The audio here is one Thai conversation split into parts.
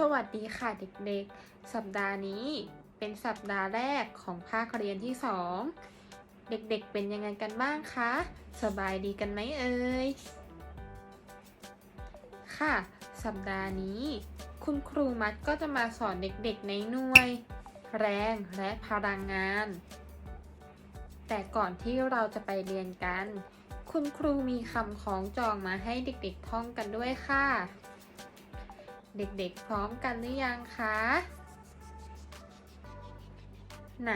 สวัสดีค่ะเด็กๆ สัปดาห์นี้เป็นสัปดาห์แรกของภาคเรียนที่ 2 เด็กๆเป็นยังไงกันบ้างคะ สบายดีกันไหมเอ่ย ค่ะ สัปดาห์นี้ คุณครูมัดก็จะมาสอนเด็กๆในหน่วย แรงและพลังงาน แต่ก่อนที่เราจะไปเรียนกัน คุณครูมีคำคล้องจองมาให้เด็กๆท่องกันด้วยค่ะ เด็กๆพร้อมกันหรือยังคะ ไหน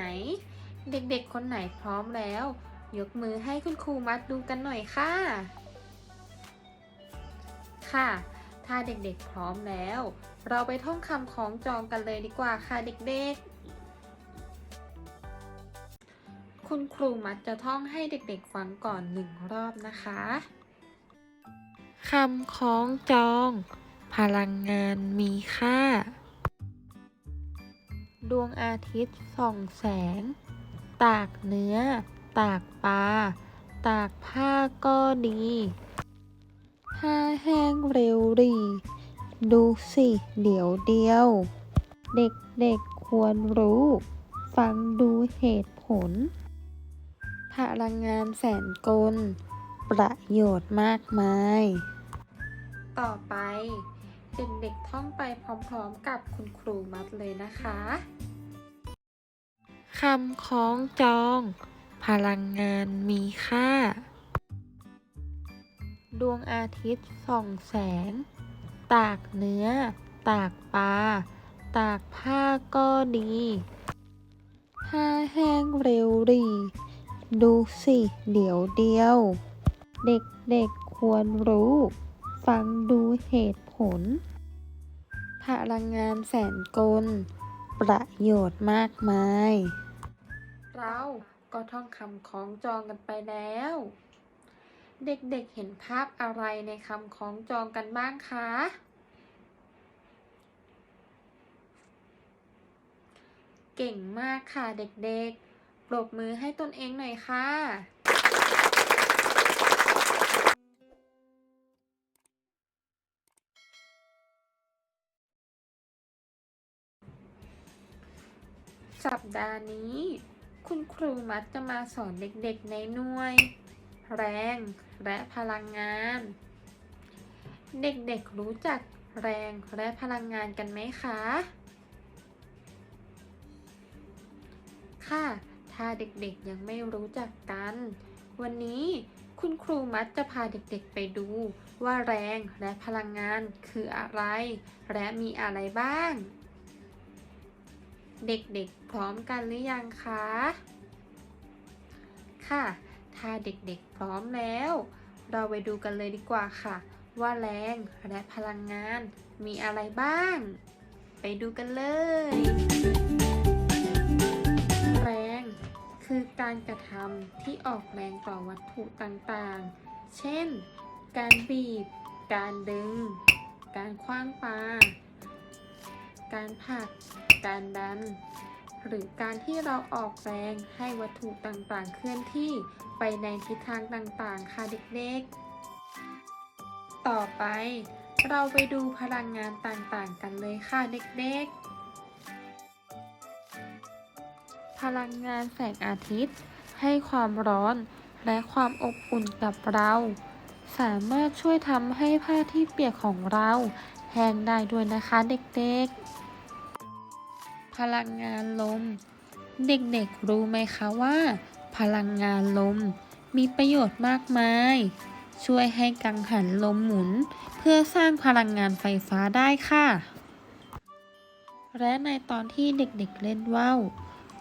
เด็กๆคนไหนพร้อมแล้ว ยกมือให้คุณครูมัดดูกันหน่อยค่ะ ค่ะ ถ้าเด็กๆพร้อมแล้ว เราไปท่องคำคล้องจองกันเลยดีกว่าค่ะเด็กๆ คุณครูมัดจะท่องให้เด็กๆฟังก่อนหนึ่งรอบนะคะคำคล้องจอง พลังงานมีค่า ดวงอาทิตย์ส่องแสง ตากเนื้อ ตากปลา ตากผ้าก็ดี ผ้าแห้งเร็วดีดูสิ เดี๋ยวเดียว เด็กๆควรรู้ ฟังดูเหตุผล พลังงานแสนกล ประโยชน์มากมาย ต่อไป เด็กๆท่องไปพร้อมๆกับคุณครูมัดเลยนะคะคำคล้องจอง พลังงานมีค่า ดวงอาทิตย์ส่องแสง ตากเนื้อ ตากปลา ตากผ้าก็ดี ผ้าแห้งเร็วดีดูสิ เดี๋ยวเดียว เด็กๆควรรู้ ฟังดูเหตุ ผล พลังงานแสนกล ประโยชน์มากมาย เราก็ท่องคำคล้องจองกันไปแล้ว เด็กๆเห็นภาพอะไรในคำคล้องจองกันบ้างคะ เก่งมากค่ะเด็กๆปรบมือให้ตนเองหน่อยค่ะ สัปดาห์นี้ คุณครูมัดจะมาสอนเด็กๆในหน่วย แรงและพลังงาน เด็กๆรู้จักแรงและพลังงานกันไหมคะ ค่ะ ถ้าเด็กๆยังไม่รู้จักกัน วันนี้คุณครูมัดจะพาเด็กๆไปดูว่าแรงและพลังงานคืออะไร และมีอะไรบ้าง เด็กๆพร้อมกันหรือยังคะ ค่ะ ถ้าเด็กๆพร้อมแล้ว เราไปดูกันเลยดีกว่าค่ะ ว่าแรงและพลังงานมีอะไรบ้าง ไปดูกันเลย แรงคือการกระทำที่ออกแรงต่อวัตถุต่างๆ เช่น การบีบ การดึง การคว้างปา การผลัก การดัน หรือการที่เราออกแรงให้วัตถุต่างๆ เคลื่อนที่ไปในทิศทางต่างๆ ค่ะเด็กๆ ต่อไปเราไปดูพลังงานต่างๆ กันเลยค่ะเด็กๆ พลังงานแสงอาทิตย์ ให้ความร้อนและความอบอุ่นกับเรา สามารถช่วยทำให้ผ้าที่เปียกของเรา แห้งได้ด้วยนะคะเด็กๆ พลังงานลม เด็กๆรู้ไหมคะว่า พลังงานลมมีประโยชน์มากมาย ช่วยให้กังหันลมหมุน เพื่อสร้างพลังงานไฟฟ้าได้ค่ะ และในตอนที่เด็กๆเล่นว่าว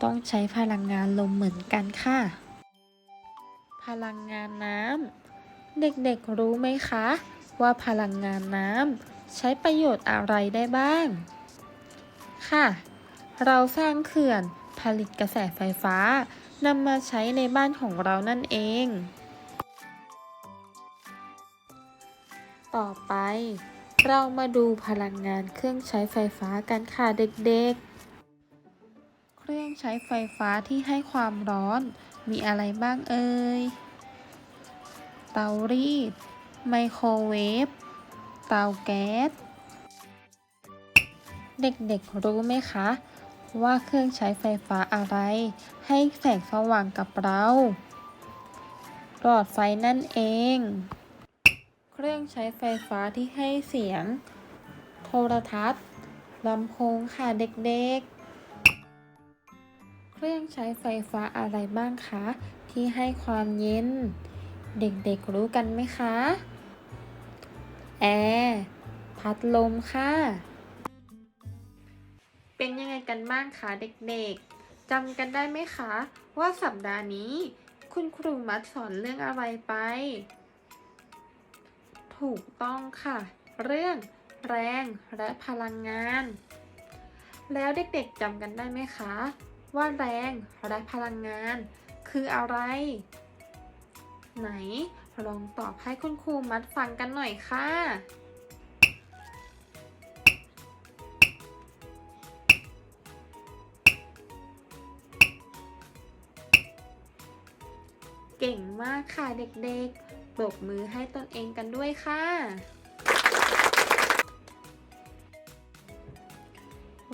ต้องใช้พลังงานลมเหมือนกันค่ะ พลังงานน้ำเด็กๆรู้ไหมคะ ว่าพลังงานน้ำ ใช้ประโยชน์อะไรได้บ้าง ค่ะ เราสร้างเขื่อนผลิตกระแสไฟฟ้านำมาใช้ในบ้านของเรานั่นเอง ต่อไป เรามาดูพลังงานเครื่องใช้ไฟฟ้ากันค่ะเด็กๆ เครื่องใช้ไฟฟ้าที่ให้ความร้อนมีอะไรบ้างเอ่ย เตารีด ไมโครเวฟ เตาแก๊ส เด็กๆรู้ไหมคะ ว่าเครื่องใช้ไฟฟ้าอะไร ให้แสงสว่างกับเราหลอดไฟนั่นเอง เครื่องใช้ไฟฟ้าที่ให้เสียง โทรทัศน์ลำโพงค่ะเด็กๆ เครื่องใช้ไฟฟ้าอะไรบ้างคะ ที่ให้ความเย็น เด็กๆรู้กันไหมคะ แอร์พัดลมค่ะ เป็นยังไงกันบ้างคะเด็กๆจำกันได้ไหมคะ ว่าสัปดาห์นี้ คุณครูมัดสอนเรื่องอะไรไป ถูกต้องค่ะ เรื่อง แรงและพลังงาน แล้วเด็กๆจำกันได้ไหมคะ ว่าแรงและพลังงาน คืออะไร ไหน ลองตอบให้คุณครูมัดฟังกันหน่อยค่ะ เก่งมากค่ะเด็กๆปรบมือให้ตนเองกันด้วยค่ะ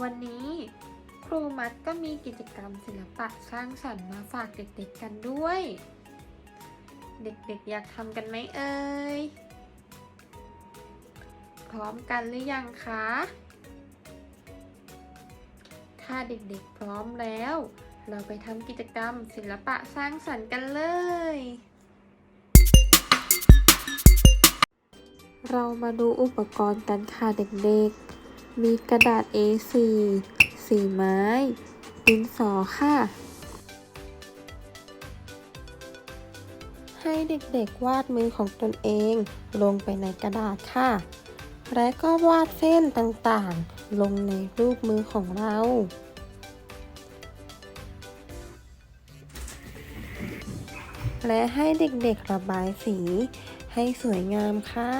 วันนี้ครูมัดก็มีกิจกรรมศิลปะสร้างสรรค์มาฝากเด็กๆกันด้วย เด็กๆ อยากทำกันไหมเอ่ย พร้อมกันหรือยังคะ ถ้าเด็กๆพร้อมแล้ว เราไปทำกิจกรรมศิลปะสร้างสรรค์กันเลย เรามาดูอุปกรณ์กันค่ะเด็กๆ มีกระดาษ A4 สีไม้ ดินสอค่ะ ให้เด็กๆวาดมือของตนเอง ลงไปในกระดาษค่ะ และก็วาดเส้นต่างๆ ลงในรูปมือของเราและให้เด็กๆระบายสีให้สวยงามค่ะ